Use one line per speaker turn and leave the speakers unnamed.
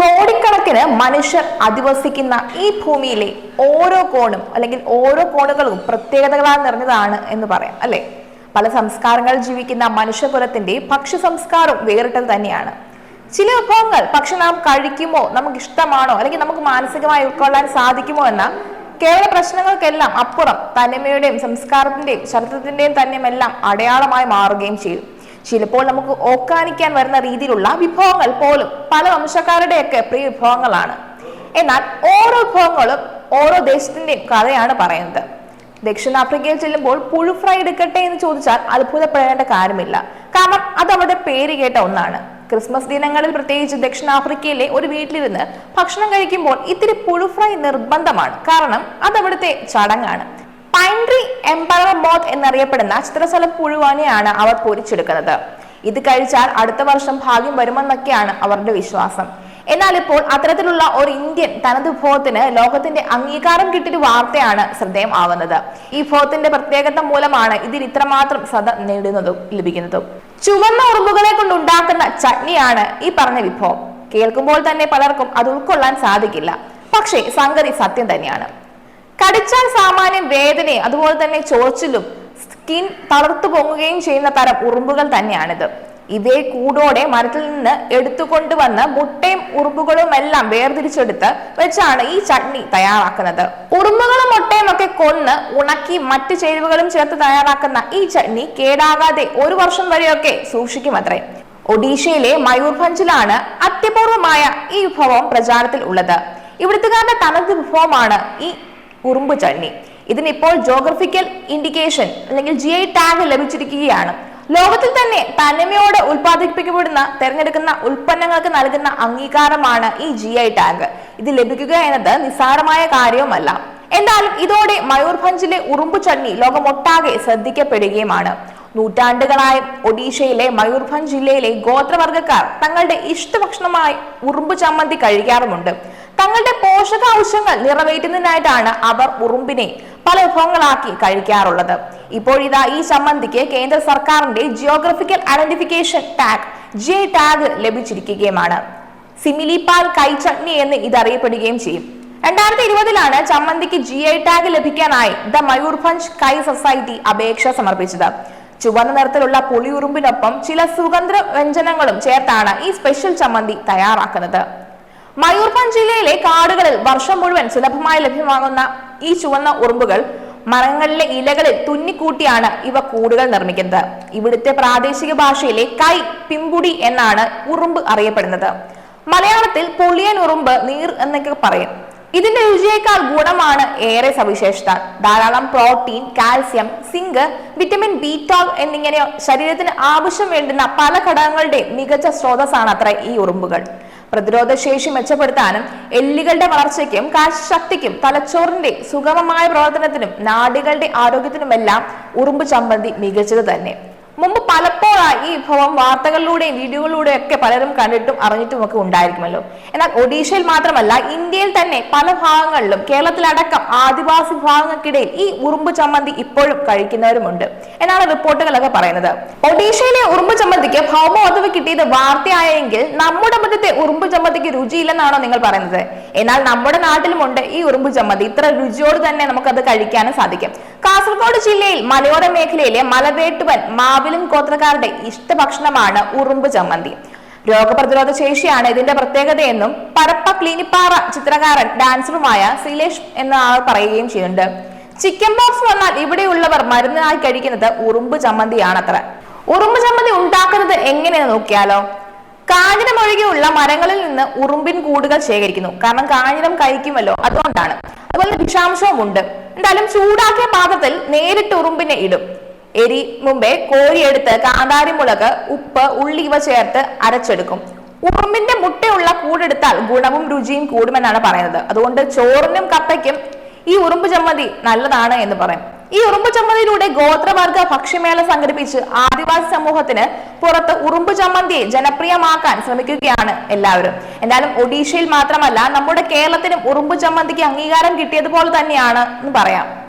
കോടിക്കണക്കിന് മനുഷ്യർ അധിവസിക്കുന്ന ഈ ഭൂമിയിലെ ഓരോ കോണും അല്ലെങ്കിൽ ഓരോ കോണുകളും പ്രത്യേകതകളാൽ നിറഞ്ഞതാണ് എന്ന് പറയാം അല്ലെ? പല സംസ്കാരങ്ങൾ ജീവിക്കുന്ന മനുഷ്യകുലത്തിന്റെ ഭക്ഷ്യ സംസ്കാരം വേറിട്ടത് തന്നെയാണ്. ചില വിഭവങ്ങൾ പക്ഷെ നാം കഴിക്കുമോ? നമുക്ക് ഇഷ്ടമാണോ അല്ലെങ്കിൽ നമുക്ക് മാനസികമായി ഉൾക്കൊള്ളാൻ സാധിക്കുമോ എന്ന കേവല പ്രശ്നങ്ങൾക്കെല്ലാം അപ്പുറം തനിമയുടെയും സംസ്കാരത്തിന്റെയും ചരിത്രത്തിന്റെയും തന്നെയുമെല്ലാം അടയാളമായി മാറുകയും ചെയ്തു ചിലപ്പോൾ നമുക്ക് ഓക്കാനിക്കാൻ വരുന്ന രീതിയിലുള്ള വിഭവങ്ങൾ പോലും പല വംശക്കാരുടെയൊക്കെ പ്രിയ വിഭവങ്ങളാണ്. എന്നാൽ ഓരോ വിഭവങ്ങളും ഓരോ ദേശത്തിന്റെയും കഥയാണ് പറയുന്നത്. ദക്ഷിണാഫ്രിക്കയിൽ ചെല്ലുമ്പോൾ പുഴു ഫ്രൈ എടുക്കട്ടെ എന്ന് ചോദിച്ചാൽ അത്ഭുതപ്പെടേണ്ട കാര്യമില്ല. കാരണം അത് അവിടെ പേര് കേട്ട ഒന്നാണ്. ക്രിസ്മസ് ദിനങ്ങളിൽ പ്രത്യേകിച്ച് ദക്ഷിണാഫ്രിക്കയിലെ ഒരു വീട്ടിലിരുന്ന് ഭക്ഷണം കഴിക്കുമ്പോൾ ഇത്തിരി പുഴു ഫ്രൈ നിർബന്ധമാണ്. കാരണം അത് അവിടുത്തെ ചടങ്ങാണ്. പൈൻട്രി എംപയർ മോത്ത് എന്നറിയപ്പെടുന്ന ചിത്രസ്ഥലം പുഴുവാനെയാണ് അവർ പൊരിച്ചെടുക്കുന്നത്. ഇത് കഴിച്ചാൽ അടുത്ത വർഷം ഭാഗ്യം വരുമെന്നൊക്കെയാണ് അവരുടെ വിശ്വാസം. എന്നാൽ ഇപ്പോൾ അത്തരത്തിലുള്ള ഒരു ഇന്ത്യൻ തനത് വിഭവത്തിന് ലോകത്തിന്റെ അംഗീകാരം കിട്ടിയൊരു വാർത്തയാണ് ശ്രദ്ധേയം ആവുന്നത്. ഈ വിഭവത്തിന്റെ പ്രത്യേകത മൂലമാണ് ഇതിൽ ഇത്രമാത്രം ശ്രദ്ധ നേടുന്നതും ലഭിക്കുന്നതും. ചുവന്ന ഉറുമ്പുകളെ കൊണ്ട് ഉണ്ടാക്കുന്ന ചട്നിയാണ് ഈ പറഞ്ഞ വിഭവം. കേൾക്കുമ്പോൾ തന്നെ പലർക്കും അത് ഉൾക്കൊള്ളാൻ സാധിക്കില്ല. പക്ഷേ സംഗതി സത്യം തന്നെയാണ്. കടിച്ചാൽ സാമാന്യം വേദനയും അതുപോലെ തന്നെ ചോർച്ചിലും സ്കിൻ തളർത്തു പൊങ്ങുകയും ചെയ്യുന്ന തരം ഉറുമ്പുകൾ തന്നെയാണിത്. ഇവയെ കൂടോടെ മരത്തിൽ നിന്ന് എടുത്തുകൊണ്ടുവന്ന് മുട്ടയും ഉറുമ്പുകളും എല്ലാം വേർതിരിച്ചെടുത്ത് വെച്ചാണ് ഈ ചട്നി തയ്യാറാക്കുന്നത്. ഉറുമ്പുകളും മുട്ടയും ഒക്കെ കൊന്ന് ഉണക്കി മറ്റു ചേരുവകളും ചേർത്ത് തയ്യാറാക്കുന്ന ഈ ചട്നി കേടാകാതെ ഒരു വർഷം വരെയൊക്കെ സൂക്ഷിക്കും അത്രേ. ഒഡീഷയിലെ മയൂർഭഞ്ചിലാണ് അത്യപൂർവമായ ഈ വിഭവം പ്രചാരത്തിൽ ഉള്ളത്. ഇവിടുത്തുകാരുടെ തനത് വിഭവമാണ് ഈ ഉറുമ്പ് ചന്നി. ഇതിനിപ്പോൾ ജോഗ്രഫിക്കൽ ഇൻഡിക്കേഷൻ അല്ലെങ്കിൽ ജി ഐ ടാഗ് ലഭിച്ചിരിക്കുകയാണ്. ലോകത്തിൽ തന്നെ തനിമയോടെ ഉൽപ്പാദിപ്പിക്കപ്പെടുന്ന തെരഞ്ഞെടുക്കുന്ന ഉൽപ്പന്നങ്ങൾക്ക് നൽകുന്ന അംഗീകാരമാണ് ഈ ജി ഐ ടാഗ് ഇത് ലഭിക്കുക എന്നത് നിസ്സാരമായ കാര്യവുമല്ല. എന്തായാലും ഇതോടെ മയൂർഭഞ്ചിലെ ഉറുമ്പ് ചണ്ണി ലോകമൊട്ടാകെ ശ്രദ്ധിക്കപ്പെടുകയുമാണ്. നൂറ്റാണ്ടുകളായി ഒഡീഷയിലെ മയൂർഭഞ്ച് ജില്ലയിലെ ഗോത്രവർഗക്കാർ തങ്ങളുടെ ഇഷ്ടഭക്ഷണമായി ഉറുമ്പ് ചമ്മന്തി കഴിക്കാറുമുണ്ട്. തങ്ങളുടെ പോഷകാംശങ്ങൾ നിറവേറ്റുന്നതിനായിട്ടാണ് അവർ ഉറുമ്പിനെ പല വിഭവങ്ങളാക്കി കഴിക്കാറുള്ളത്. ഇപ്പോഴിതാ ഈ ചമ്മന്തിക്ക് കേന്ദ്ര സർക്കാരിന്റെ geographical identification tag J tag ലഭിച്ചിരിക്കുകയുമാണ്. Similipal Kai chutney എന്ന് ഇത് അറിയപ്പെടുകയും ചെയ്യും. രണ്ടായിരത്തി ഇരുപതിലാണ് ചമ്മന്തിക്ക് ജി ഐ ടാഗ് ലഭിക്കാനായി ദ മയൂർഭഞ്ച് കൈ സൊസൈറ്റി അപേക്ഷ സമർപ്പിച്ചത്. ചുവന്ന നിറത്തിലുള്ള പുളിയുറുമ്പിനൊപ്പം ചില സുഗന്ധ വ്യഞ്ജനങ്ങളും ചേർത്താണ് ഈ സ്പെഷ്യൽ ചമ്മന്തി തയ്യാറാക്കുന്നത്. മയൂർഭഞ്ച് ജില്ലയിലെ കാടുകളിൽ വർഷം മുഴുവൻ സുലഭമായി ലഭ്യമാകുന്ന ഈ ചുവന്ന ഉറുമ്പുകൾ മരങ്ങളിലെ ഇലകളിൽ തുന്നിക്കൂട്ടിയാണ് ഇവ കൂടുകൾ നിർമ്മിക്കുന്നത്. ഇവിടുത്തെ പ്രാദേശിക ഭാഷയിലെ കൈ പിമ്പുടി എന്നാണ് ഉറുമ്പ് അറിയപ്പെടുന്നത്. മലയാളത്തിൽ പൊളിയൻ ഉറുമ്പ് നീർ എന്നൊക്കെ പറയും. ഇതിന്റെ രുചിയേക്കാൾ ഗുണമാണ് ഏറെ സവിശേഷത. ധാരാളം protein calcium zinc vitamin B toll എന്നിങ്ങനെ ശരീരത്തിന് ആവശ്യം വേണ്ടുന്ന പല ഘടകങ്ങളുടെ മികച്ച സ്രോതസ്സാണ് അത്ര ഈ ഉറുമ്പുകൾ. പ്രതിരോധ ശേഷി മെച്ചപ്പെടുത്താനും എല്ലുകളുടെ വളർച്ചയ്ക്കും കാഴ്ചശക്തിക്കും തലച്ചോറിന്റെ സുഗമമായ പ്രവർത്തനത്തിനും നാടികളുടെ ആരോഗ്യത്തിനുമെല്ലാം ഉറുമ്പ് ചമ്മന്തി മികച്ചത് തന്നെ. ഈ വിഭവം വാർത്തകളിലൂടെയും വീഡിയോകളിലൂടെയും ഒക്കെ പലരും കണ്ടിട്ടും അറിഞ്ഞിട്ടും ഒക്കെ ഉണ്ടായിരിക്കുമല്ലോ. എന്നാൽ ഒഡീഷയിൽ മാത്രമല്ല ഇന്ത്യയിൽ തന്നെ പല ഭാഗങ്ങളിലും കേരളത്തിലടക്കം ആദിവാസി വിഭാഗങ്ങൾക്കിടയിൽ ഈ ഉറുമ്പ് ചമ്മന്തി ഇപ്പോഴും കഴിക്കുന്നവരുമുണ്ട്. എന്നാണ് റിപ്പോർട്ടുകളൊക്കെ പറയുന്നത്. ഒഡീഷയിലെ ഉറുമ്പ് ചമ്മന്തിക്ക് ഭൗമ പദവി കിട്ടിയത് വാർത്തയായെങ്കിൽ നമ്മുടെ മുറ്റത്തെ ഉറുമ്പ് ചമ്മന്തിക്ക് രുചിയില്ലെന്നാണോ നിങ്ങൾ പറയുന്നത്? എന്നാൽ നമ്മുടെ നാട്ടിലുമുണ്ട് ഈ ഉറുമ്പ് ചമ്മന്തി. ഇത്ര രുചിയോട് തന്നെ നമുക്കത് കഴിക്കാനും സാധിക്കും. കാസർഗോഡ് ജില്ലയിൽ മലയോര മേഖലയിലെ മലവേട്ടുവൻ മാവിലും ഗോത്രക്കാരുടെ ഇഷ്ടഭക്ഷണമാണ് ഉറുമ്പ് ചമ്മന്തി. രോഗപ്രതിരോധ ശേഷിയാണ് ഇതിന്റെ പ്രത്യേകതയെന്നും പരപ്പ ക്ലിനിപ്പാറ ചിത്രകാരൻ ഡാൻസറുമായ ശ്രീലേഷ് എന്ന ആൾ പറയുകയും ചെയ്യുന്നുണ്ട്. ചിക്കൻ ബോക്സ് വന്നാൽ ഇവിടെയുള്ളവർ മരുന്നായി കഴിക്കുന്നത് ഉറുമ്പ് ചമ്മന്തിയാണത്ര. ഉറുമ്പ് ചമ്മന്തി ഉണ്ടാക്കുന്നത് എങ്ങനെയെന്ന് നോക്കിയാലോ? കാഞ്ഞിരം ഒഴികെയുള്ള മരങ്ങളിൽ നിന്ന് ഉറുമ്പിൻ കൂടുകൾ ശേഖരിക്കുന്നു. കാരണം കാഞ്ഞിരം കഴിക്കുമല്ലോ അതുകൊണ്ടാണ്. അതുപോലെ വിഷാംശവും ഉണ്ട് എന്തായാലും ചൂടാക്കിയ പാത്രത്തിൽ നേരിട്ട് ഉറുമ്പിനെ ഇടും. എരി മുമ്പേ കോരിയെടുത്ത് കാന്താരിമുളക് ഉപ്പ് ഉള്ളി ഇവ ചേർത്ത് അരച്ചെടുക്കും. ഉറുമ്പിന്റെ മുട്ടയുള്ള കൂടെടുത്താൽ ഗുണവും രുചിയും കൂടുമെന്നാണ് പറയുന്നത്. അതുകൊണ്ട് ചോറിനും കപ്പയ്ക്കും ഈ ഉറുമ്പ് ചമ്മന്തി നല്ലതാണ് എന്ന് പറയും. ഈ ഉറുമ്പ് ചമ്മന്തിയിലൂടെ ഗോത്രവർഗ ഭക്ഷ്യമേള സംഘടിപ്പിച്ച് ആദിവാസി സമൂഹത്തിന് പുറത്ത് ഉറുമ്പ് ചമ്മന്തിയെ ജനപ്രിയമാക്കാൻ ശ്രമിക്കുകയാണ് എല്ലാവരും. എന്നാലും ഒഡീഷയിൽ മാത്രമല്ല നമ്മുടെ കേരളത്തിനും ഉറുമ്പ് ചമ്മന്തിക്ക് അംഗീകാരം കിട്ടിയതുപോലെ തന്നെയാണ് എന്ന് പറയാം.